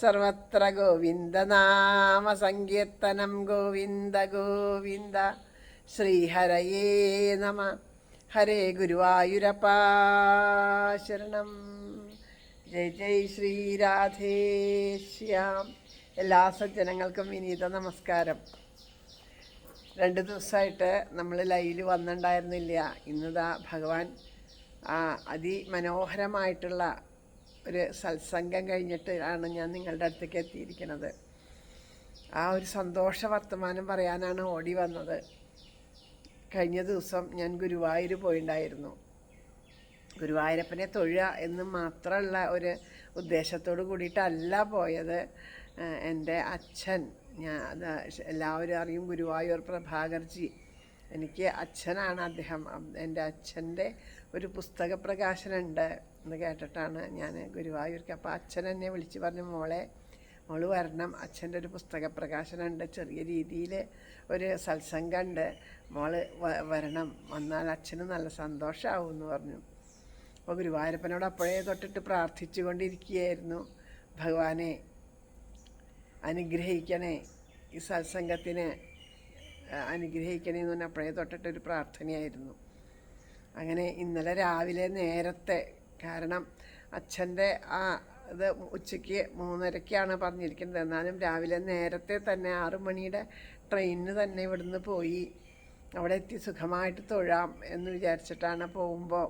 സർവത്ര ഗോവിന്ദനാമ സങ്കീർത്തനം ഗോവിന്ദ ഗോവിന്ദ. ശ്രീഹരയേ നമ. ഹരേ ഗുരുവായൂരപ്പ ശരണം. ജയ് ജയ് ശ്രീരാധേശ്യാം എല്ലാ സജ്ജനങ്ങൾക്കും വിനീത നമസ്കാരം. രണ്ട് ദിവസമായിട്ട് നമ്മൾ ലൈവിൽ വന്നിട്ടുണ്ടായിരുന്നില്ല. ഇന്നിതാ ഭഗവാൻ അതിമനോഹരമായിട്ടുള്ള ഒരു സത്സംഗം കഴിഞ്ഞിട്ടാണ് ഞാൻ നിങ്ങളുടെ അടുത്തേക്ക് എത്തിയിരിക്കുന്നത്. ആ ഒരു സന്തോഷ വർത്തമാനം പറയാനാണ് ഓടി വന്നത്. കഴിഞ്ഞ ദിവസം ഞാൻ ഗുരുവായൂർ പോയിണ്ടായിരുന്നു. ഗുരുവായൂരപ്പനെ തൊഴുക എന്ന് മാത്രമുള്ള ഒരു ഉദ്ദേശത്തോട് കൂടിയിട്ടല്ല പോയത്. എന്റെ അച്ഛൻ ഞാൻ എല്ലാവരും അറിയും ഗുരുവായൂർ പ്രഭാകർജി. എനിക്ക് അച്ഛനാണ് അദ്ദേഹം. എന്റെ അച്ഛന്റെ ഒരു പുസ്തക പ്രകാശനമുണ്ട് എന്ന് കേട്ടിട്ടാണ് ഞാൻ ഗുരുവായൂർക്ക് അപ്പോൾ അച്ഛൻ എന്നെ വിളിച്ച് പറഞ്ഞു മോളെ മോൾ വരണം. അച്ഛന്റെ ഒരു പുസ്തക പ്രകാശനമുണ്ട് ചെറിയ രീതിയിൽ ഒരു സത്സംഗമുണ്ട്. വ- വരണം. വന്നാൽ അച്ഛന് നല്ല സന്തോഷമാവും എന്ന് പറഞ്ഞു. അപ്പോൾ ഗുരുവായൂരപ്പനോട് അപ്പോഴേ തൊട്ടിട്ട് പ്രാർത്ഥിച്ചു കൊണ്ടിരിക്കുകയായിരുന്നു ഭഗവാനെ അനുഗ്രഹിക്കണേ ഈ സത്സംഗത്തിന്. അനുഗ്രഹിക്കണേ എന്ന് പറഞ്ഞാൽ അപ്പോഴേ തൊട്ടിട്ടൊരു പ്രാർത്ഥനയായിരുന്നു. അങ്ങനെ ഇന്നലെ രാവിലെ നേരത്തെ കാരണം അച്ഛന്റെ ആ ഇത് ഉച്ചയ്ക്ക് മൂന്നരയ്ക്കാണ് പറഞ്ഞിരിക്കുന്നത്. എന്നാലും രാവിലെ നേരത്തെ തന്നെ ആറു മണിയുടെ ട്രെയിനിന് തന്നെ ഇവിടുന്ന് പോയി. അവിടെ എത്തി സുഖമായിട്ട് തൊഴാം എന്ന് വിചാരിച്ചിട്ടാണ് പോകുമ്പോൾ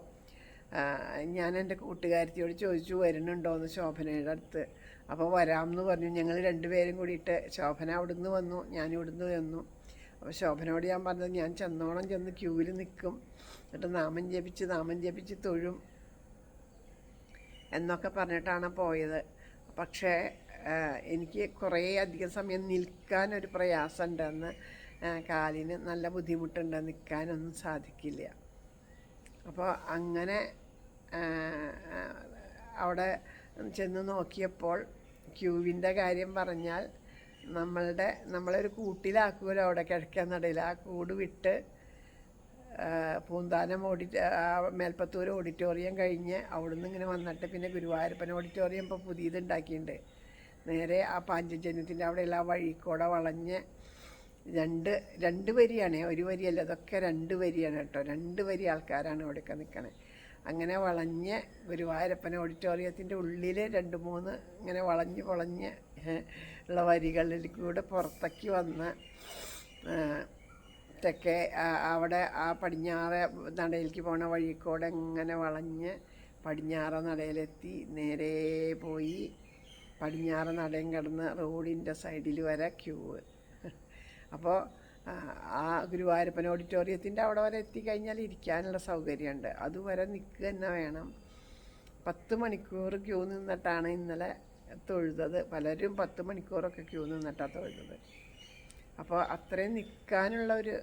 ഞാൻ എന്റെ കൂട്ടുകാരിയോട് ചോദിച്ചു വരുന്നുണ്ടോ? എന്ന് ശോഭനയുടെ അടുത്ത്. അപ്പോൾ വരാമെന്ന് പറഞ്ഞു. ഞങ്ങൾ രണ്ടുപേരും കൂടിയിട്ട് ശോഭന അവിടുന്ന് വന്നു ഞാൻ ഇവിടുന്ന് വന്നു അപ്പോൾ ശോഭനയോട് ഞാൻ പറഞ്ഞത് ഞാൻ ചെന്നോണം ചെന്ന് ക്യൂവിൽ നിൽക്കും. എന്നിട്ട് നാമം ജപിച്ച് നാമം ജപിച്ച് തൊഴും. എന്നൊക്കെ പറഞ്ഞിട്ടാണ് പോയത്. പക്ഷേ എനിക്ക് കുറേ അധികം സമയം നിൽക്കാൻ ഒരു പ്രയാസമുണ്ടെന്ന് കാലിന് നല്ല ബുദ്ധിമുട്ടുണ്ട് നിൽക്കാനൊന്നും സാധിക്കില്ല. അപ്പോൾ അങ്ങനെ അവിടെ ചെന്ന് നോക്കിയപ്പോൾ ക്യൂവിന്റെ കാര്യം പറഞ്ഞാൽ നമ്മളുടെ നമ്മളൊരു കൂട്ടിലാക്കുമല്ലോ അവിടെ കിഴക്കേ നടയിൽ. ആ കൂട് വിട്ട് പൂന്താനം ഓഡിറ്റ മേൽപ്പത്തൂർ ഓഡിറ്റോറിയം കഴിഞ്ഞ് അവിടുന്ന് ഇങ്ങനെ വന്നിട്ട് പിന്നെ ഗുരുവായൂരപ്പൻ ഓഡിറ്റോറിയം ഇപ്പോൾ പുതിയത് ഉണ്ടാക്കിയിട്ടുണ്ട് നേരെ ആ പാഞ്ചജന്യത്തിന്റെ അവിടെയുള്ള ആ വഴിക്കൂടെ വളഞ്ഞ് രണ്ട് രണ്ട് വരിയാണ് ഒരു വരിയല്ല അതൊക്കെ രണ്ട് വരിയാണ് കേട്ടോ. രണ്ട് വരി ആൾക്കാരാണ് ഇവിടെയൊക്കെ നിൽക്കണേ അങ്ങനെ വളഞ്ഞ് ഗുരുവായൂരപ്പൻ ഓഡിറ്റോറിയത്തിന്റെ ഉള്ളിൽ രണ്ട് മൂന്ന് ഇങ്ങനെ വളഞ്ഞ് വളഞ്ഞ് ഉള്ള വരികളിൽ കൂടെ പുറത്തേക്ക് വന്ന് ആ, അവിടെ ആ പടിഞ്ഞാറ് നടയിലേക്ക് പോണ വഴിക്കൂടെ ഇങ്ങനെ വളഞ്ഞ് പടിഞ്ഞാറ് നടയിലെത്തി നേരെ പോയി പടിഞ്ഞാറ് നടയും കിടന്ന് റോഡിന്റെ സൈഡിൽ വരെ ക്യൂവ് അപ്പോൾ ആ ഗുരുവായൂരപ്പൻ ഓഡിറ്റോറിയത്തിന്റെ അവിടെ വരെ എത്തിക്കഴിഞ്ഞാൽ ഇരിക്കാനുള്ള സൗകര്യമുണ്ട്. അതുവരെ നിൽക്കുക തന്നെ വേണം. പത്ത് മണിക്കൂർ ക്യൂ നിന്നിട്ടാണ് ഇന്നലെ തൊഴുതത്. പലരും പത്ത് മണിക്കൂറൊക്കെ ക്യൂ നിന്നിട്ടാണ് തൊഴുതത്. അപ്പോൾ അത്രയും നിൽക്കാനുള്ള ഒരു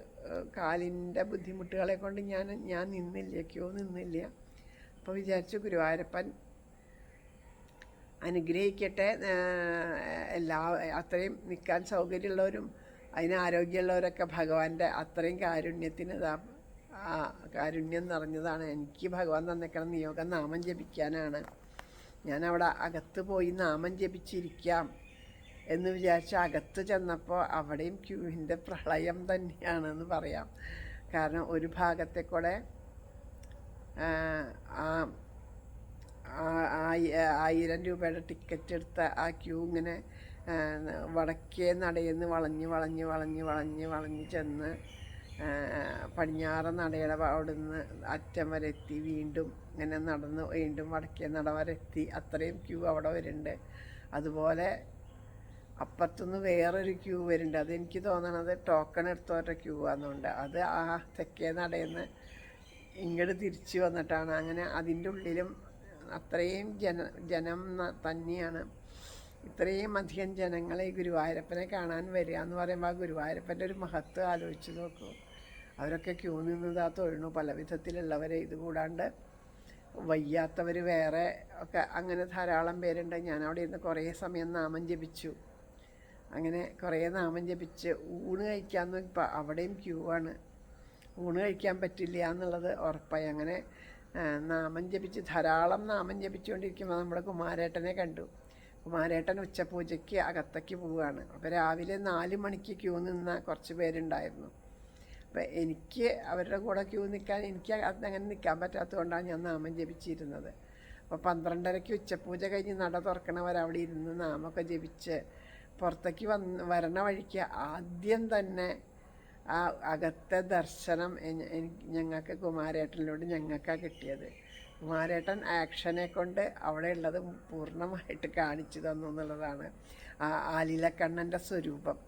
കാലിന്റെ ബുദ്ധിമുട്ടുകളെ കൊണ്ട് ഞാൻ ഞാൻ നിന്നില്ല ക്യൂ നിന്നില്ല. അപ്പോൾ വിചാരിച്ചു ഗുരുവായൂരപ്പൻ അനുഗ്രഹിക്കട്ടെ എല്ലാ അത്രയും നിൽക്കാൻ സൗകര്യമുള്ളവരും അതിന് ആരോഗ്യമുള്ളവരൊക്കെ ഭഗവാന്റെ അത്രയും കാരുണ്യത്തിന് ആ കാരുണ്യം നിറഞ്ഞതാണ്. എനിക്ക് ഭഗവാൻ തന്നേക്കണം നിയോഗം നാമം ജപിക്കാനാണ്. ഞാനവിടെ അകത്ത് പോയി നാമം ജപിച്ചിരിക്കാം. എന്ന് വിചാരിച്ച് അകത്ത് ചെന്നപ്പോൾ അവിടെയും ക്യൂവിന്റെ പ്രളയം തന്നെയാണെന്ന് പറയാം. കാരണം ഒരു ഭാഗത്തെ കൂടെ ആയിരം രൂപയുടെ ടിക്കറ്റ് എടുത്ത ആ ക്യൂ ഇങ്ങനെ വടക്കേ നടയെന്ന് വളഞ്ഞ് വളഞ്ഞ് വളഞ്ഞ് വളഞ്ഞ് വളഞ്ഞ് ചെന്ന് പടിഞ്ഞാറ് നടയുടെ അവിടുന്ന് അറ്റം വരെ എത്തി വീണ്ടും ഇങ്ങനെ നടന്ന് വീണ്ടും വടക്കേ നട വരെ എത്തി. അത്രയും ക്യൂ അവിടെ വരുന്നുണ്ട്. അതുപോലെ അപ്പുറത്തുനിന്ന് വേറൊരു ക്യൂ വരുന്നുണ്ട്. അതെനിക്ക് തോന്നണത് ടോക്കൺ എടുത്തവരുടെ ക്യൂ ആണെന്നുണ്ട്. അത് ആ തെക്കേ നടയെന്ന് ഇങ്ങോട്ട് തിരിച്ചു വന്നിട്ടാണ്. അങ്ങനെ അതിന്റെ ഉള്ളിലും അത്രയും ജന ജനം തന്നെയാണ്. ഇത്രയും അധികം ജനങ്ങളെ ഗുരുവായൂരപ്പനെ കാണാൻ വരിക എന്ന് പറയുമ്പോൾ ആ ഗുരുവായൂരപ്പന്റെ ഒരു മഹത്വം ആലോചിച്ച് നോക്കൂ. അവരൊക്കെ ക്യൂ നിന്നതാ തൊഴുന്നു. പല വിധത്തിലുള്ളവരെ ഇതുകൂടാണ്ട് വയ്യാത്തവർ വേറെ ഒക്കെ അങ്ങനെ ധാരാളം പേരുണ്ട്. ഞാൻ അവിടെ ഇരുന്ന് കുറേ സമയം നാമം ജപിച്ചു. അങ്ങനെ കുറേ നാമം ജപിച്ച് ഊണ് കഴിക്കാൻ ഇപ്പോൾ അവിടെയും ക്യൂ ആണ്. ഊണ് കഴിക്കാൻ പറ്റില്ല എന്നുള്ളത് ഉറപ്പായി. അങ്ങനെ നാമം ജപിച്ച് ധാരാളം നാമം ജപിച്ചുകൊണ്ടിരിക്കുമ്പോൾ നമ്മുടെ കുമാരേട്ടനെ കണ്ടു. കുമാരേട്ടൻ ഉച്ചപൂജയ്ക്ക് അകത്തേക്ക് പോവുകയാണ്. അപ്പോൾ രാവിലെ നാല് മണിക്ക് ക്യൂ നിന്ന കുറച്ച് പേരുണ്ടായിരുന്നു. അപ്പോൾ എനിക്ക് അവരുടെ കൂടെ ക്യൂ നിൽക്കാൻ എനിക്ക് അങ്ങനെ നിൽക്കാൻ പറ്റാത്തതുകൊണ്ടാണ് ഞാൻ നാമം ജപിച്ചിരുന്നത്. അപ്പോൾ പന്ത്രണ്ടരയ്ക്ക് ഉച്ചപൂജ കഴിഞ്ഞ് നട തുറക്കണവരവിടെ ഇരുന്ന് നാമൊക്കെ ജപിച്ച് പുറത്തേക്ക് വന്ന് വരണ വഴിക്ക് ആദ്യം തന്നെ ആ അകത്തെ ദർശനം ഞങ്ങൾക്ക് കുമാരേട്ടനിലൂടെ ഞങ്ങൾക്കാണ് കിട്ടിയത്. കുമാരേട്ടൻ ആക്ഷനെ കൊണ്ട് അവിടെ ഉള്ളത് പൂർണമായിട്ട് കാണിച്ചു തന്നു എന്നുള്ളതാണ് ആ ആലിലക്കണ്ണന്റെ സ്വരൂപം.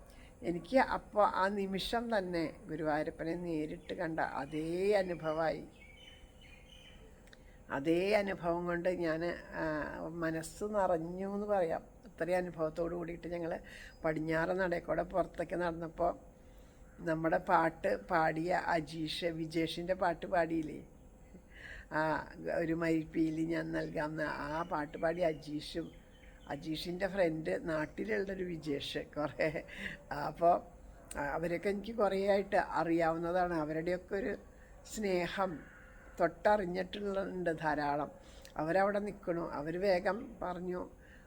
എനിക്ക് അപ്പോൾ ആ നിമിഷം തന്നെ ഗുരുവായൂരപ്പനെ നേരിട്ട് കണ്ട അതേ അനുഭവമായി അതേ അനുഭവം കൊണ്ട് ഞാൻ മനസ്സ് നിറഞ്ഞു എന്ന് പറയാം. അത്രയും അനുഭവത്തോട് കൂടിയിട്ട് ഞങ്ങൾ പടിഞ്ഞാറ് നടക്കൂടെ പുറത്തേക്ക് നടന്നപ്പോൾ നമ്മുടെ പാട്ട് പാടിയ അജീഷ് വിജേഷിന്റെ പാട്ട് പാടിയില്ലേ? ആ ഒരു മരിപ്പീലി ഞാൻ നൽകാമെന്ന് ആ പാട്ട് പാടി അജീഷും അജീഷിന്റെ ഫ്രണ്ട് നാട്ടിലുള്ളൊരു വിജേഷ് കുറേ. അപ്പോൾ അവരൊക്കെ എനിക്ക് കുറേ ആയിട്ട് അറിയാവുന്നതാണ്. അവരുടെയൊക്കെ ഒരു സ്നേഹം തൊട്ടറിഞ്ഞിട്ടുള്ളുണ്ട് ധാരാളം. അവരവിടെ നിൽക്കണു അവർ വേഗം പറഞ്ഞു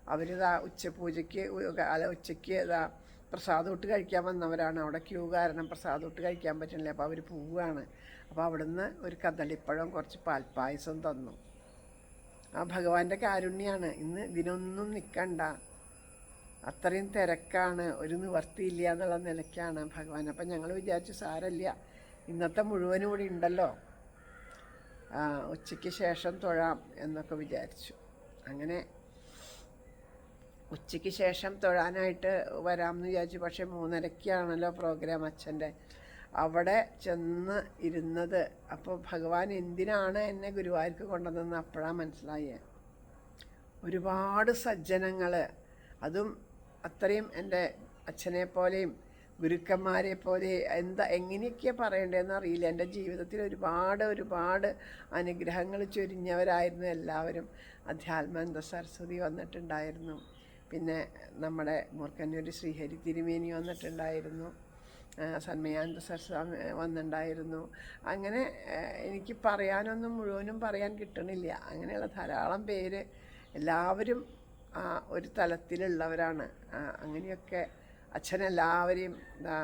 അവരിതാ ഉച്ചപൂജയ്ക്ക് ഉ- അല്ല ഉച്ചയ്ക്ക് ഇതാ പ്രസാദം ഇട്ട് കഴിക്കാൻ വന്നവരാണ്. അവിടെ ക്യൂ കാരണം പ്രസാദം ഇട്ട് കഴിക്കാൻ പറ്റുന്നില്ല. അപ്പോൾ അവർ പോവുകയാണ് അപ്പോൾ അവിടുന്ന് ഒരു കദളിപ്പഴം കുറച്ച് പാൽപ്പായസം തന്നു. ആ ഭഗവാന്റെ കാരുണ്യാണ്. ഇന്ന് ഇതിനൊന്നും നിൽക്കണ്ട അത്രയും തിരക്കാണ്. ഒരു നിവർത്തിയില്ല എന്നുള്ള നിലയ്ക്കാണ് ഭഗവാൻ. അപ്പം ഞങ്ങൾ വിചാരിച്ചു സാരല്ല. ഇന്നത്തെ മുഴുവനും കൂടി ഉണ്ടല്ലോ. ഉച്ചയ്ക്ക് ശേഷം തൊഴാം എന്നൊക്കെ വിചാരിച്ചു. അങ്ങനെ ഉച്ചയ്ക്ക് ശേഷം തൊഴാനായിട്ട് വരാമെന്ന് വിചാരിച്ചു. പക്ഷേ മൂന്നരയ്ക്കാണല്ലോ പ്രോഗ്രാം അച്ഛന്റെ. അവിടെ ചെന്ന് ഇരുന്നത്. അപ്പോൾ ഭഗവാൻ എന്തിനാണ് എന്നെ ഗുരുവായൂർക്ക് കൊണ്ടുവന്നതെന്ന് അപ്പോഴാണ് മനസ്സിലായേ. ഒരുപാട് സജ്ജനങ്ങൾ. അതും അത്രയും എന്റെ അച്ഛനെ പോലെയും ഗുരുക്കന്മാരെ പോലെ എന്താ എങ്ങനെയൊക്കെയാണ് പറയേണ്ടതെന്ന് അറിയില്ല. എന്റെ ജീവിതത്തിൽ ഒരുപാട് ഒരുപാട് അനുഗ്രഹങ്ങൾ ചൊരിഞ്ഞവരായിരുന്നു എല്ലാവരും. അധ്യാത്മാനന്ദ സരസ്വതി വന്നിട്ടുണ്ടായിരുന്നു. പിന്നെ നമ്മുടെ മൂർക്കന്നൂർ ശ്രീഹരി തിരുമേനി വന്നിട്ടുണ്ടായിരുന്നു. സന്മയാനന്ദ സരസ്വാമി വന്നിട്ടുണ്ടായിരുന്നു. അങ്ങനെ എനിക്ക് പറയാനൊന്നും മുഴുവനും പറയാൻ കിട്ടണില്ല. അങ്ങനെയുള്ള ധാരാളം പേര് എല്ലാവരും ഒരു തലത്തിലുള്ളവരാണ്. അങ്ങനെയൊക്കെ അച്ഛനെല്ലാവരെയും എല്ലാവരെയും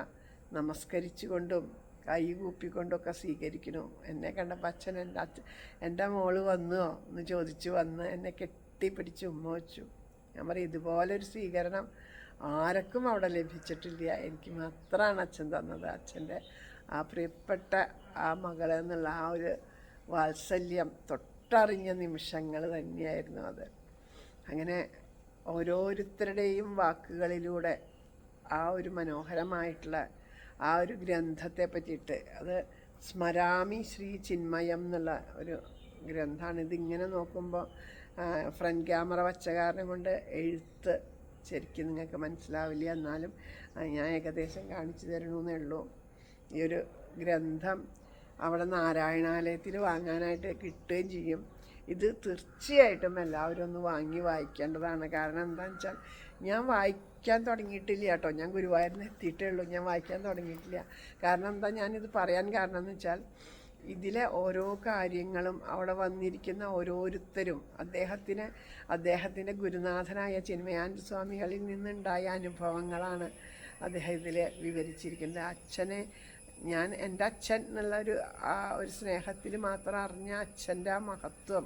നമസ്കരിച്ചുകൊണ്ടും കൈ കൂപ്പിക്കൊണ്ടൊക്കെ സ്വീകരിക്കുന്നു. എന്നെ കണ്ടപ്പോൾ അച്ഛൻ എന്റെ അച്ഛൻ എന്റെ മോൾ വന്നോ എന്ന് ചോദിച്ചു വന്ന് എന്നെ കെട്ടിപ്പിടിച്ച് ഉമ്മ വെച്ചു. ഞാൻ പറയും ഇതുപോലൊരു സ്വീകരണം ആർക്കും അവിടെ ലഭിച്ചിട്ടില്ല. എനിക്ക് മാത്രമാണ് അച്ഛൻ തന്നത്. അച്ഛന്റെ ആ പ്രിയപ്പെട്ട ആ മകളെന്നുള്ള ആ ഒരു വാത്സല്യം തൊട്ടറിഞ്ഞ നിമിഷങ്ങൾ തന്നെയായിരുന്നു അത്. അങ്ങനെ ഓരോരുത്തരുടെയും വാക്കുകളിലൂടെ ആ ഒരു മനോഹരമായിട്ടുള്ള ആ ഒരു ഗ്രന്ഥത്തെ പറ്റിയിട്ട് അത് സ്മരാമി ശ്രീ ചിന്മയം എന്നുള്ള ഒരു ഗ്രന്ഥമാണ്. ഇതിങ്ങനെ നോക്കുമ്പോൾ ഫ്രണ്ട് ക്യാമറ വച്ച കാരണം കൊണ്ട് എഴുത്ത് ശരിക്കും നിങ്ങൾക്ക് മനസ്സിലാവില്ല. എന്നാലും ഞാൻ ഏകദേശം കാണിച്ചു തരണമെന്നേ ഉള്ളൂ. ഈ ഒരു ഗ്രന്ഥം അവിടെ നാരായണാലയത്തിൽ വാങ്ങാനായിട്ട് കിട്ടുകയും ചെയ്യും. ഇത് തീർച്ചയായിട്ടും എല്ലാവരും ഒന്ന് വാങ്ങി വായിക്കേണ്ടതാണ്. കാരണം എന്താണെന്ന് വെച്ചാൽ ഞാൻ വായിക്കാൻ തുടങ്ങിയിട്ടില്ല കേട്ടോ. ഞാൻ ഗുരുവായൂരിന് എത്തിയിട്ടേ ഉള്ളൂ. ഞാൻ വായിക്കാൻ തുടങ്ങിയിട്ടില്ല. കാരണം എന്താ ഞാനിത് പറയാൻ കാരണം എന്ന് വെച്ചാൽ ഇതിലെ ഓരോ കാര്യങ്ങളും അവിടെ വന്നിരിക്കുന്ന ഓരോരുത്തരും അദ്ദേഹത്തിന് അദ്ദേഹത്തിന്റെ ഗുരുനാഥനായ ചിന്മയാനന്ദ സ്വാമികളിൽ നിന്നുണ്ടായ അനുഭവങ്ങളാണ് അദ്ദേഹം ഇതിൽ വിവരിച്ചിരിക്കുന്നത്. അച്ഛനെ ഞാൻ എന്റെ അച്ഛൻ എന്നുള്ളൊരു ആ ഒരു സ്നേഹത്തിൽ മാത്രം അറിഞ്ഞ അച്ഛന്റെ ആ മഹത്വം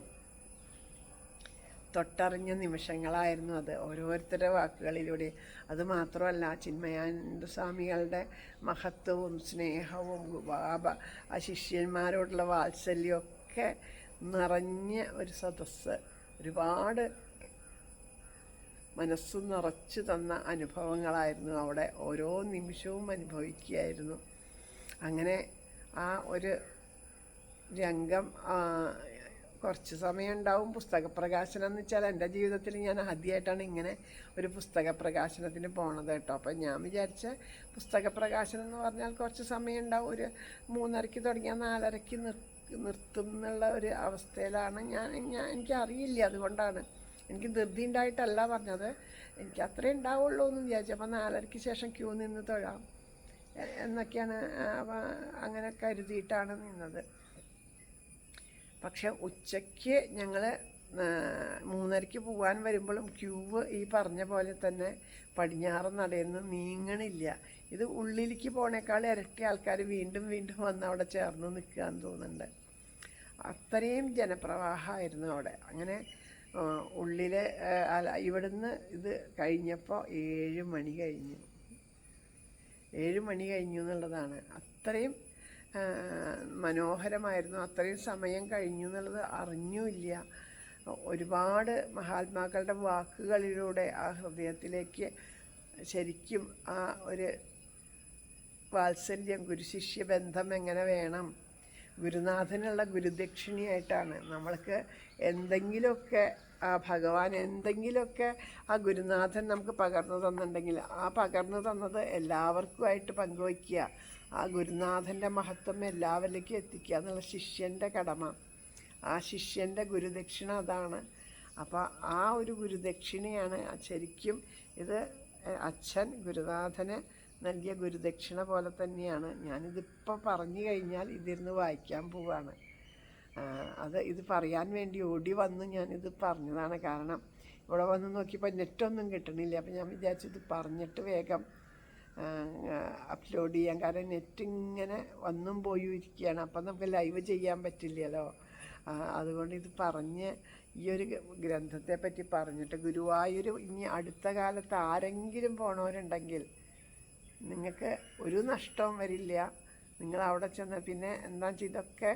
തൊട്ടറിഞ്ഞ നിമിഷങ്ങളായിരുന്നു അത്. ഓരോരുത്തരുടെ വാക്കുകളിലൂടെ. അതുമാത്രമല്ല ചിന്മയാനന്ദ സ്വാമികളുടെ മഹത്വവും സ്നേഹവും ബാബ ആ ശിഷ്യന്മാരോടുള്ള വാത്സല്യമൊക്കെ നിറഞ്ഞ ഒരു സദസ്സ്. ഒരുപാട് മനസ്സ് നിറച്ചു തന്ന അനുഭവങ്ങളായിരുന്നു അവിടെ. ഓരോ നിമിഷവും അനുഭവിക്കുകയായിരുന്നു. അങ്ങനെ ആ ഒരു രംഗം കുറച്ച് സമയം ഉണ്ടാവും പുസ്തക പ്രകാശനം എന്ന് വെച്ചാൽ എന്റെ ജീവിതത്തിൽ ഞാൻ ആദ്യമായിട്ടാണ് ഇങ്ങനെ ഒരു പുസ്തക പ്രകാശനത്തിന് പോണത് കേട്ടോ. അപ്പം ഞാൻ വിചാരിച്ച പുസ്തക പ്രകാശനം എന്ന് പറഞ്ഞാൽ കുറച്ച് സമയം ഉണ്ടാവും ഒരു മൂന്നരയ്ക്ക് തുടങ്ങിയാൽ നാലരയ്ക്ക് നിർ നിർത്തും എന്നുള്ള ഒരു അവസ്ഥയിലാണ് ഞാൻ ഞാൻ എനിക്കറിയില്ല. അതുകൊണ്ടാണ് എനിക്ക് ധൃതി ഉണ്ടായിട്ടല്ല പറഞ്ഞത്. എനിക്ക് അത്രേ ഉണ്ടാവുള്ളൂ എന്ന് വിചാരിച്ചു. അപ്പം നാലരയ്ക്ക് ശേഷം ക്യൂ നിന്ന് തൊഴാം. എന്നൊക്കെയാണ് അങ്ങനെ കരുതിയിട്ടാണ് നിന്നത്. പക്ഷെ ഉച്ചയ്ക്ക് ഞങ്ങൾ മൂന്നരയ്ക്ക് പോകാൻ വരുമ്പോഴും ക്യൂവ് ഈ പറഞ്ഞ പോലെ തന്നെ പടിഞ്ഞാറ് നടയിൽ നീങ്ങണില്ല. ഇത് ഉള്ളിലേക്ക് പോണേക്കാൾ ഇരട്ടി ആൾക്കാർ വീണ്ടും വീണ്ടും വന്ന് അവിടെ ചേർന്ന് നിൽക്കുകയെന്ന് തോന്നുന്നുണ്ട്. അത്രയും ജനപ്രവാഹമായിരുന്നു അവിടെ. അങ്ങനെ ഉള്ളിലെ ഇവിടുന്ന് ഇത് കഴിഞ്ഞപ്പോൾ ഏഴ് മണി കഴിഞ്ഞു. ഏഴ് മണി കഴിഞ്ഞു എന്നുള്ളതാണ്. അത്രയും മനോഹരമായിരുന്നു. അത്രയും സമയം കഴിഞ്ഞു എന്നുള്ളത് അറിഞ്ഞുമില്ല. ഒരുപാട് മഹാത്മാക്കളുടെ വാക്കുകളിലൂടെ ആ ഹൃദയത്തിലേക്ക് ശരിക്കും ആ ഒരു വാത്സല്യം ഗുരുശിഷ്യ ബന്ധം എങ്ങനെ വേണം? ഗുരുനാഥനുള്ള ഗുരുദക്ഷിണിയായിട്ടാണ്. നമ്മൾക്ക് എന്തെങ്കിലുമൊക്കെ ഭഗവാൻ എന്തെങ്കിലുമൊക്കെ ആ ഗുരുനാഥൻ നമുക്ക് പകർന്നു തന്നിട്ടുണ്ടെങ്കിൽ ആ പകർന്നു തന്നത് എല്ലാവർക്കുമായിട്ട് പങ്കുവയ്ക്കുക. ആ ഗുരുനാഥന്റെ മഹത്വം എല്ലാവരിലേക്കും എത്തിക്കുക എന്നുള്ള ശിഷ്യന്റെ കടമ. ആ ശിഷ്യന്റെ ഗുരുദക്ഷിണ അതാണ്. അപ്പോൾ ആ ഒരു ഗുരുദക്ഷിണയാണ് ശരിക്കും ഇത് അച്ഛൻ ഗുരുനാഥന് നൽകിയ ഗുരുദക്ഷിണ പോലെ തന്നെയാണ്. ഞാനിതിപ്പോൾ പറഞ്ഞു കഴിഞ്ഞാൽ ഇതിരുന്ന് വായിക്കാൻ ആ, അത് ഇത് പറയാൻ വേണ്ടി ഓടി വന്ന് ഞാനിത് പറഞ്ഞതാണ് കാരണം ഇവിടെ വന്ന് നോക്കിയപ്പോൾ നെറ്റൊന്നും കിട്ടണില്ല. അപ്പം ഞാൻ വിചാരിച്ചു ഇത് പറഞ്ഞിട്ട് വേഗം അപ്ലോഡ് ചെയ്യാം. കാരണം നെറ്റ് ഇങ്ങനെ വന്നും പോയും ഇരിക്കുകയാണ്. അപ്പം നമുക്ക് ലൈവ് ചെയ്യാൻ പറ്റില്ലല്ലോ. അതുകൊണ്ട് ഇത് പറഞ്ഞ് ഈ ഒരു ഗ്രന്ഥത്തെ പറ്റി പറഞ്ഞിട്ട് ഗുരുവായൂർ ഇനി അടുത്ത കാലത്ത് ആരെങ്കിലും പോണവരുണ്ടെങ്കിൽ നിങ്ങൾക്ക് ഒരു നഷ്ടവും വരില്ല. നിങ്ങൾ അവിടെ ചെന്ന് പിന്നെ എന്താ വെച്ചാൽ ഇതൊക്കെ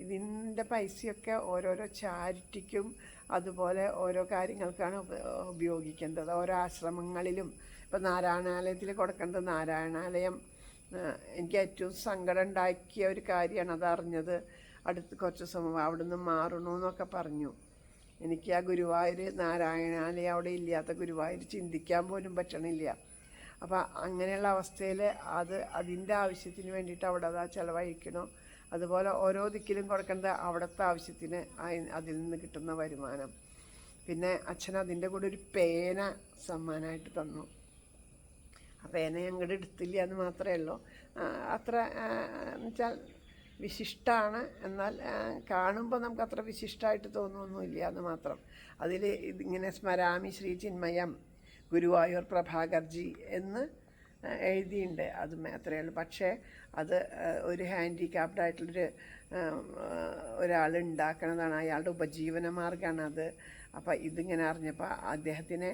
ഇതിന്റെ പൈസയൊക്കെ ഓരോരോ ചാരിറ്റിക്കും അതുപോലെ ഓരോ കാര്യങ്ങൾക്കാണ് ഉപ- ഉപയോഗിക്കേണ്ടത്. ഓരോ ആശ്രമങ്ങളിലും ഇപ്പോൾ നാരായണാലയത്തിൽ കൊടുക്കേണ്ടത് നാരായണാലയം എനിക്ക് ഏറ്റവും സങ്കടം ഉണ്ടാക്കിയ ഒരു കാര്യമാണ് അതറിഞ്ഞത്. അടുത്ത് കുറച്ച് സമയം അവിടെ നിന്ന് മാറണമെന്നൊക്കെ പറഞ്ഞു. എനിക്ക് ആ ഗുരുവായൂർ നാരായണാലയം അവിടെ ഇല്ലാത്ത ഗുരുവായൂർ ചിന്തിക്കാൻ പോലും പറ്റണില്ല. അപ്പോൾ അങ്ങനെയുള്ള അവസ്ഥയിൽ അത് അതിന്റെ ആവശ്യത്തിന് വേണ്ടിയിട്ട് അവിടെ അതാ ചിലവഴിക്കണോ? അതുപോലെ ഓരോ ദിക്കിലും കൊടുക്കേണ്ട അവിടുത്തെ ആവശ്യത്തിന് അതിൽ നിന്ന് കിട്ടുന്ന വരുമാനം. പിന്നെ അച്ഛൻ അതിന്റെ കൂടെ ഒരു പേന സമ്മാനമായിട്ട് തന്നു. ആ പേന ഞങ്ങളുടെ എടുത്തില്ല എന്ന് മാത്രമേ ഉള്ളൂ. അത്ര എന്നുവെച്ചാൽ വിശിഷ്ടമാണ് എന്നാൽ കാണുമ്പോൾ നമുക്ക് അത്ര വിശിഷ്ടമായിട്ട് തോന്നുന്നൊന്നുമില്ല എന്ന് മാത്രം. അതിൽ ഇതിങ്ങനെ സ്മരാമി ശ്രീ ചിന്മയം ഗുരുവായൂർ പ്രഭാകർജി എന്ന് എഴുതിയിട്ടുണ്ട് അത് മാത്രമേ ഉള്ളൂ. പക്ഷേ അത് ഒരു ഹാൻഡിക്യാപ്ഡ് ആയിട്ടുള്ളൊരു ഒരാൾ ഉണ്ടാക്കണതാണ് അയാളുടെ ഉപജീവന മാർഗമാണ് അത്. അപ്പോൾ ഇതിങ്ങനെ അറിഞ്ഞപ്പോൾ അദ്ദേഹത്തിനെ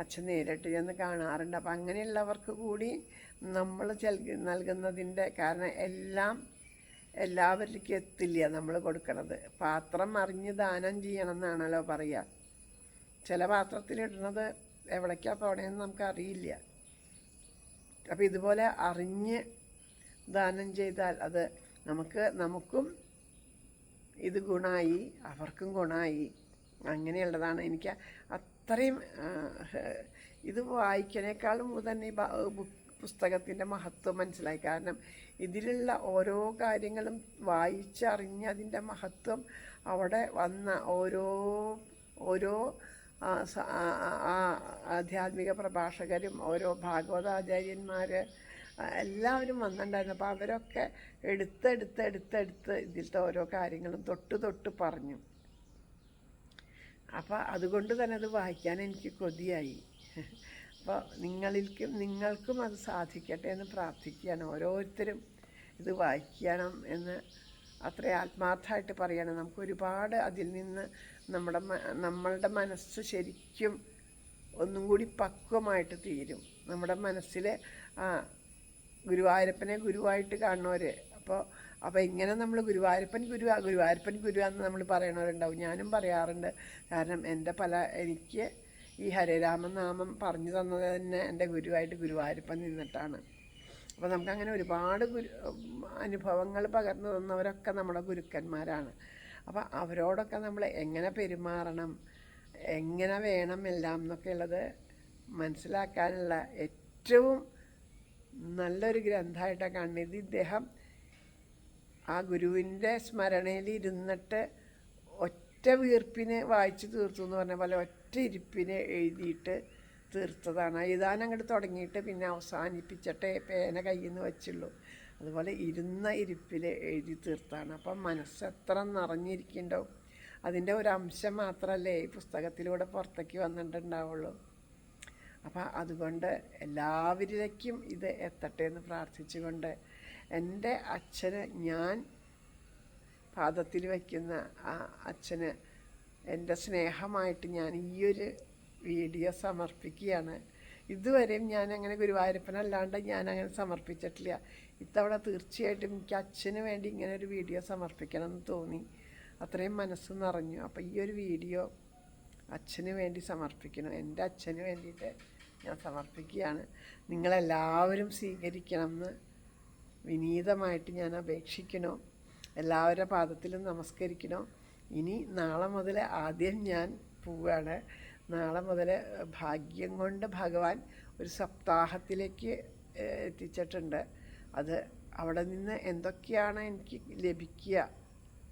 അച്ഛൻ നേരിട്ട് ചെന്ന് കാണാറുണ്ട്. അപ്പോൾ അങ്ങനെയുള്ളവർക്ക് കൂടി നമ്മൾ നൽകുന്നതിന്റെ കാരണം എല്ലാം എല്ലാവരിലേക്കും എത്തില്ല നമ്മൾ കൊടുക്കണത്. പാത്രം അറിഞ്ഞ് ദാനം ചെയ്യണം എന്നാണല്ലോ പറയുക ചില പാത്രത്തിലിടുന്നത് എവിടേക്കാണ് പോണേന്ന് നമുക്കറിയില്ല. അപ്പോൾ ഇതുപോലെ അറിഞ്ഞ് ദാനം ചെയ്താൽ അത് നമുക്ക് നമുക്കും ഇത് ഗുണമായി അവർക്കും ഗുണമായി അങ്ങനെയുള്ളതാണ് എനിക്ക് അത്രയും ഇത് വായിക്കണേക്കാളും തന്നെ ഈ പുസ്തകത്തിന്റെ മഹത്വം മനസ്സിലായി. കാരണം ഇതിലുള്ള ഓരോ കാര്യങ്ങളും വായിച്ചറിഞ്ഞ് അതിന്റെ മഹത്വം അവിടെ വന്ന ഓരോ ഓരോ ആ, ആധ്യാത്മിക പ്രഭാഷകരും ഓരോ ഭാഗവതാചാര്യന്മാർ എല്ലാവരും വന്നിട്ടുണ്ടായിരുന്നു. അപ്പോൾ അവരൊക്കെ എടുത്തെടുത്ത് എടുത്തെടുത്ത് ഇതിലത്തെ ഓരോ കാര്യങ്ങളും തൊട്ട് തൊട്ട് പറഞ്ഞു. അപ്പോൾ അതുകൊണ്ട് തന്നെ അത് വായിക്കാൻ എനിക്ക് കൊതിയായി. അപ്പോൾ നിങ്ങളിൽക്കും നിങ്ങൾക്കും അത് സാധിക്കട്ടെ എന്ന് പ്രാർത്ഥിക്കുകയാണ്. ഓരോരുത്തരും ഇത് വായിക്കണം എന്ന് അത്ര ആത്മാർത്ഥമായിട്ട് പറയണം. നമുക്ക് ഒരുപാട് അതിൽ നിന്ന് നമ്മുടെ നമ്മളുടെ മനസ്സ് ശരിക്കും ഒന്നും കൂടി പക്വമായിട്ട് തീരും. നമ്മുടെ മനസ്സിലെ ആ ഗുരുവായൂരപ്പനെ ഗുരുവായിട്ട് കാണുന്നവർ അപ്പോൾ അപ്പോൾ ഇങ്ങനെ നമ്മൾ ഗുരുവായൂരപ്പൻ ഗുരു ഗുരുവായൂരപ്പൻ എന്ന് നമ്മൾ പറയണവരുണ്ടാവും. ഞാനും പറയാറുണ്ട്. കാരണം എന്റെ പല എനിക്ക് ഈ ഹരേരാമൻ നാമം പറഞ്ഞു തന്നത് തന്നെ എന്റെ ഗുരുവായിട്ട് ഗുരുവായൂരപ്പൻ നിന്നിട്ടാണ്. അപ്പോൾ നമുക്കങ്ങനെ ഒരുപാട് ഗുരു അനുഭവങ്ങൾ പകർന്നു തന്നവരൊക്കെ നമ്മുടെ ഗുരുക്കന്മാരാണ്. അപ്പം അവരോടൊക്കെ നമ്മൾ എങ്ങനെ പെരുമാറണം എങ്ങനെ വേണം എല്ലാം എന്നൊക്കെ ഉള്ളത് മനസ്സിലാക്കാനുള്ള ഏറ്റവും നല്ലൊരു ഗ്രന്ഥമായിട്ടാണ് കാണുന്നത്. ഇത് ഇദ്ദേഹം ആ ഗുരുവിന്റെ സ്മരണയിൽ ഇരുന്നിട്ട് ഒറ്റ വീർപ്പിനെ വായിച്ച് തീർത്തു എന്ന് പറഞ്ഞ പോലെ ഒറ്റ ഇരിപ്പിന് എഴുതിയിട്ട് തീർത്തതാണ്. എഴുതാൻ അങ്ങോട്ട് തുടങ്ങിയിട്ട് പിന്നെ അവസാനിപ്പിച്ചിട്ടേ പേന കയ്യിൽ നിന്ന് വെച്ചുള്ളൂ. അതുപോലെ ഇരുന്ന ഇരിപ്പിൽ എഴുതി തീർത്താണ്. അപ്പം മനസ്സ് എത്ര നിറഞ്ഞിരിക്കുന്നുണ്ടാവും. അതിന്റെ ഒരു അംശം മാത്രമല്ലേ ഈ പുസ്തകത്തിലൂടെ പുറത്തേക്ക് വന്നിട്ടുണ്ടാവുള്ളൂ. അപ്പം അതുകൊണ്ട് എല്ലാവരിലേക്കും ഇത് എത്തട്ടെ എന്ന് പ്രാർത്ഥിച്ചുകൊണ്ട് എന്റെ അച്ഛന് ഞാൻ പാദത്തിൽ വയ്ക്കുന്ന ആ അച്ഛന് എന്റെ സ്നേഹമായിട്ട് ഞാൻ ഈ ഒരു വീഡിയോ സമർപ്പിക്കുകയാണ്. ഇതുവരെയും ഞാൻ അങ്ങനെ ഗുരുവായൂരപ്പനല്ലാണ്ട് ഞാൻ അങ്ങനെ സമർപ്പിച്ചിട്ടില്ല. ഇത്തവണ തീർച്ചയായിട്ടും എനിക്ക് അച്ഛന് വേണ്ടി ഇങ്ങനെ ഒരു വീഡിയോ സമർപ്പിക്കണം എന്ന് തോന്നി. അത്രയും മനസ്സ് നിറഞ്ഞു. അപ്പോൾ ഈ ഒരു വീഡിയോ അച്ഛന് വേണ്ടി സമർപ്പിക്കണം. എന്റെ അച്ഛന് വേണ്ടിയിട്ട് ഞാൻ സമർപ്പിക്കുകയാണ്. നിങ്ങളെല്ലാവരും സ്വീകരിക്കണം എന്ന് വിനീതമായിട്ട് ഞാൻ അപേക്ഷിക്കണോ എല്ലാവരുടെ പാദത്തിലും നമസ്കരിക്കണോ ഇനി നാളെ മുതൽ ആദ്യം ഞാൻ പോവുകയാണ്. നാളെ മുതൽ ഭാഗ്യം കൊണ്ട് ഭഗവാൻ ഒരു സപ്താഹത്തിലേക്ക് എത്തിച്ചിട്ടുണ്ട്. അത് അവിടെ നിന്ന് എന്തൊക്കെയാണ് എനിക്ക് ലഭിക്കുക?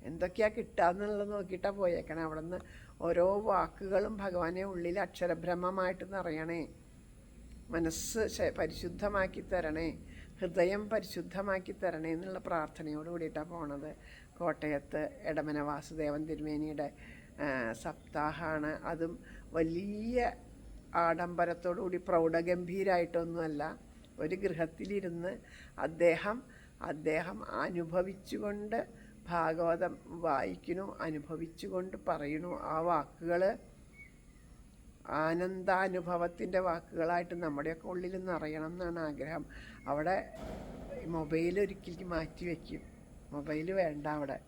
എന്തൊക്കെയാണ് കിട്ടുക എന്നുള്ളത് നോക്കിയിട്ടാണ് പോയേക്കണേ. അവിടെ നിന്ന് ഓരോ വാക്കുകളും ഭഗവാനെ ഉള്ളിൽ അക്ഷരബ്രഹ്മമായിട്ട് നിറയണേ. മനസ്സ് പരിശുദ്ധമാക്കി തരണേ. ഹൃദയം പരിശുദ്ധമാക്കി തരണേ എന്നുള്ള പ്രാർത്ഥനയോട് കൂടിയിട്ടാണ് പോണത്. കോട്ടയത്ത് എടമന വാസുദേവൻ തിരുമേനിയുടെ സപ്താഹമാണ് അതും വലിയ ആഡംബരത്തോടു കൂടി പ്രൗഢഗംഭീരായിട്ടൊന്നുമല്ല. ഒരു ഗൃഹത്തിലിരുന്ന് അദ്ദേഹം അദ്ദേഹം അനുഭവിച്ചുകൊണ്ട് ഭാഗവതം വായിക്കണു അനുഭവിച്ചുകൊണ്ട് പറയുന്നു. ആ വാക്കുകൾ ആനന്ദാനുഭവത്തിന്റെ വാക്കുകളായിട്ട് നമ്മുടെയൊക്കെ ഉള്ളിൽ നിറയണം എന്നാണ് ആഗ്രഹം. അവിടെ മൊബൈൽ ഒരിക്കലും മാറ്റി വയ്ക്കും. മൊബൈൽ വേണ്ട അവിടെ.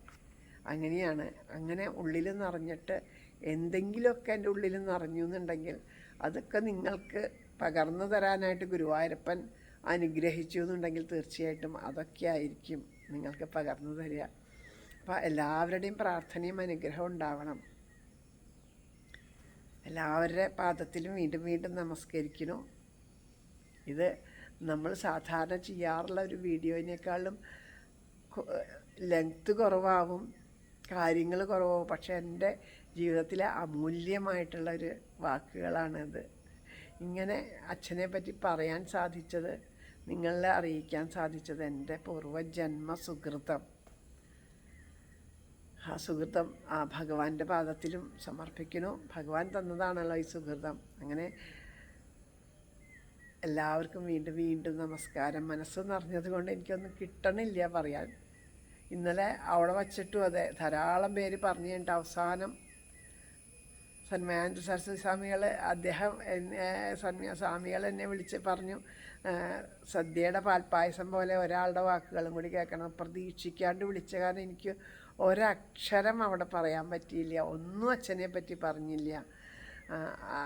അങ്ങനെയാണ്. അങ്ങനെ ഉള്ളിൽ നിറഞ്ഞിട്ട് എന്തെങ്കിലുമൊക്കെ എന്റെ ഉള്ളിൽ നിറഞ്ഞു എന്നുണ്ടെങ്കിൽ അതൊക്കെ നിങ്ങൾക്ക് പകർന്നു തരാനായിട്ട് ഗുരുവായൂരപ്പൻ അനുഗ്രഹിച്ചു എന്നുണ്ടെങ്കിൽ തീർച്ചയായിട്ടും അതൊക്കെ ആയിരിക്കും നിങ്ങൾക്ക് പകർന്നു തരിക. അപ്പോൾ എല്ലാവരുടെയും പ്രാർത്ഥനയും അനുഗ്രഹം ഉണ്ടാവണം. എല്ലാവരുടെ പാദത്തിലും വീണ്ടും വീണ്ടും നമസ്കരിക്കുന്നു. ഇത് നമ്മൾ സാധാരണ ചെയ്യാറുള്ള ഒരു വീഡിയോയിനേക്കാളും ലെങ്ത്ത് കുറവാകും കാര്യങ്ങൾ കുറവാകും പക്ഷേ എന്റെ ജീവിതത്തിലെ അമൂല്യമായിട്ടുള്ള ഒരു വാക്കുകളാണിത്. ഇങ്ങനെ അച്ഛനെ പറ്റി പറയാൻ സാധിച്ചത് നിങ്ങളെ അറിയിക്കാൻ സാധിച്ചത് എന്റെ പൂർവജന്മ സുഹൃതം ആ സുഹൃതം ആ ഭഗവാന്റെ പാദത്തിലും സമർപ്പിക്കുന്നു. ഭഗവാൻ തന്നതാണല്ലോ ഈ സുഹൃതം. അങ്ങനെ എല്ലാവർക്കും വീണ്ടും വീണ്ടും നമസ്കാരം. മനസ്സ് നിറഞ്ഞത് കൊണ്ട് എനിക്കൊന്നും കിട്ടണില്ല പറയാൻ. ഇന്നലെ അവിടെ വച്ചിട്ടും അതെ ധാരാളം പേര് പറഞ്ഞു കഴിഞ്ഞിട്ട് അവസാനം. സന്മയാനന്ദ സരസ്വതി സ്വാമികൾ അദ്ദേഹം എന്നെ സന്മയ സ്വാമികൾ എന്നെ വിളിച്ച് പറഞ്ഞു സദ്യയുടെ പാൽപ്പായസം പോലെ ഒരാളുടെ വാക്കുകളും കൂടി കേൾക്കണം. പ്രതീക്ഷിക്കാണ്ട് വിളിച്ച കാരണം എനിക്ക് ഒരക്ഷരം അവിടെ പറയാൻ പറ്റിയില്ല. ഒന്നും അച്ഛനെ പറ്റി പറഞ്ഞില്ല.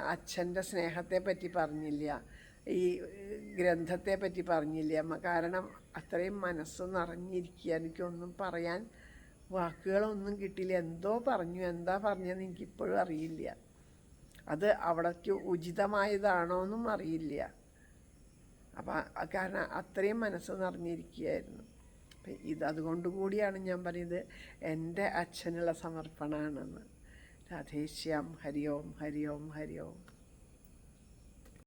അച്ഛന്റെ സ്നേഹത്തെ പറ്റി പറഞ്ഞില്ല. ഈ ഗ്രന്ഥത്തെ പറ്റി പറഞ്ഞില്ല. കാരണം അത്രയും മനസ്സ് നിറഞ്ഞിരിക്കുക. എനിക്കൊന്നും പറയാൻ വാക്കുകളൊന്നും കിട്ടിയില്ല. എന്തോ പറഞ്ഞു എന്താ പറഞ്ഞതെന്ന് എനിക്കിപ്പോഴും അറിയില്ല. അത് അവിടേക്ക് ഉചിതമായതാണോ എന്നും അറിയില്ല. അപ്പം കാരണം അത്രയും മനസ്സ് നിറഞ്ഞിരിക്കുകയായിരുന്നു. അപ്പം ഇത് അതുകൊണ്ട് കൂടിയാണ് ഞാൻ പറയുന്നത് എന്റെ അച്ഛനുള്ള സമർപ്പണമാണെന്ന്. രാധേശ്യാം ഹരിയോം ഹരിയോം ഹരി ഓം ഹരി ഓം